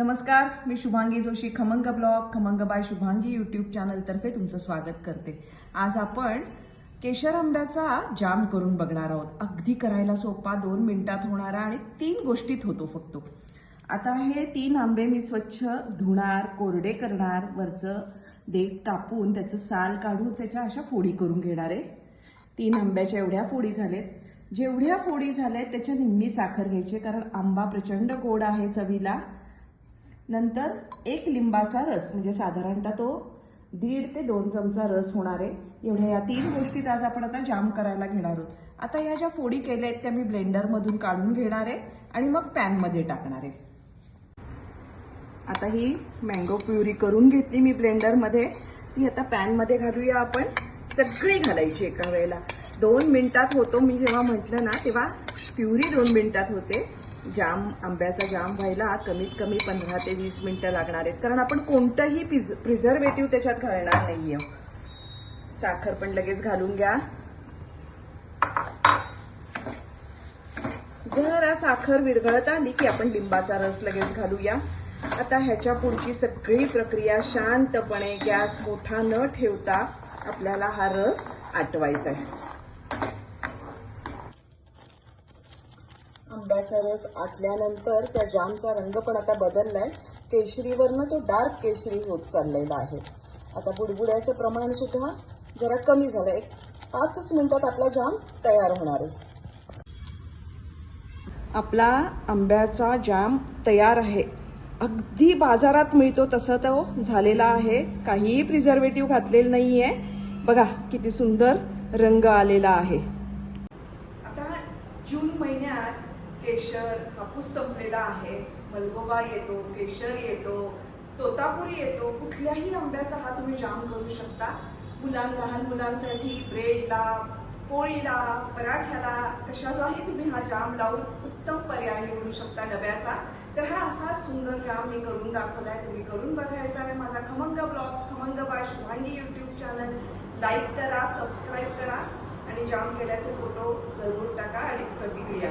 नमस्कार मी शुभांगी जोशी खमंग ब्लॉग खमंग बाय शुभांगी युट्यूब चॅनलतर्फे तुमचं स्वागत करते. आज आपण केशर आंब्याचा जाम करून बघणार आहोत. अगदी करायला सोपा दोन मिनिटात होणारा आणि तीन गोष्टीत होतो फक्त. आता हे तीन आंबे मी स्वच्छ धुणार कोरडे करणार वरचं देठ कापून त्याचं साल काढून त्याच्या अशा फोडी करून घेणार आहे. तीन आंब्याच्या एवढ्या फोडी झालेत. जेवढ्या फोडी झाल्यात त्याच्या निम्मी साखर घ्यायची कारण आंबा प्रचंड गोड आहे चवीला. नंतर एक लिंबाचा रस म्हणजे साधारणतः तो दीड ते दोन चमचा रस होणार आहे. एवढ्या या तीन गोष्टीत आज आपण आता जाम करायला घेणार आहोत. आता या ज्या फोडी केल्या आहेत त्या मी ब्लेंडरमधून काढून घेणार आहे आणि मग पॅनमध्ये टाकणार आहे. आता ही मँगो प्युरी करून घेतली मी ब्लेंडरमध्ये ती आता पॅनमध्ये घालूया आपण. सगळी घालायची एका वेळेला. दोन मिनटात होतो मी जेव्हा म्हटलं ना तेव्हा प्युरी दोन मिनटात होते. जाम आंब्याचा जाम व्हायला कमीत कमी पंधरा ते वीस मिनटं लागणार आहेत. कारण आपण कोणतंही पिझ प्रिझर्वेटिव्ह त्याच्यात घालणार नाहीये. साखर पण लगेच घालून घ्या. जरा साखर विरघळत आली की आपण लिंबाचा रस लगेच घालूया. आता ह्याच्या पुढची सगळी प्रक्रिया शांतपणे गॅस मोठा न ठेवता आपल्याला हा रस आटवायचा आहे. आंब्याचा रस आटल्यानंतर त्या जामचा रंग पण आता बदललाय. केशरीवरनं तो डार्क केशरी होत चाललेला आहे. आता बुडबुड्याचं प्रमाण सुद्धा जरा कमी झालं एक पाचच मिनिटात आपला जाम तयार होणार आहे. आपला आंब्याचा जाम तयार आहे. अगदी बाजारात मिळतो तसं तो झालेला आहे. काहीही प्रिझर्वेटिव्ह घातलेलं नाहीये. बघा किती सुंदर रंग आलेला आहे. आता जून महिन्यात केशर हापूस संपलेला आहे मलगोबा येतो केशर येतो तोतापुरी येतो कुठल्याही आंब्याचा हा तुम्ही जाम करू शकता. मुलां लहान मुलांसाठी ब्रेडला पोळीला पराठ्याला कशालाही तुम्ही हा जाम लावून उत्तम पर्याय निवडू शकता डब्याचा. तर हा असा सुंदर जाम मी करून दाखवलाय तुम्ही करून बघायचा आहे माझा खमंग ब्लॉग खमंग by Shubhangi YouTube channel like करा सबस्क्राईब करा आणि जाम केल्याचे फोटो जरूर टाका आणि प्रतिक्रिया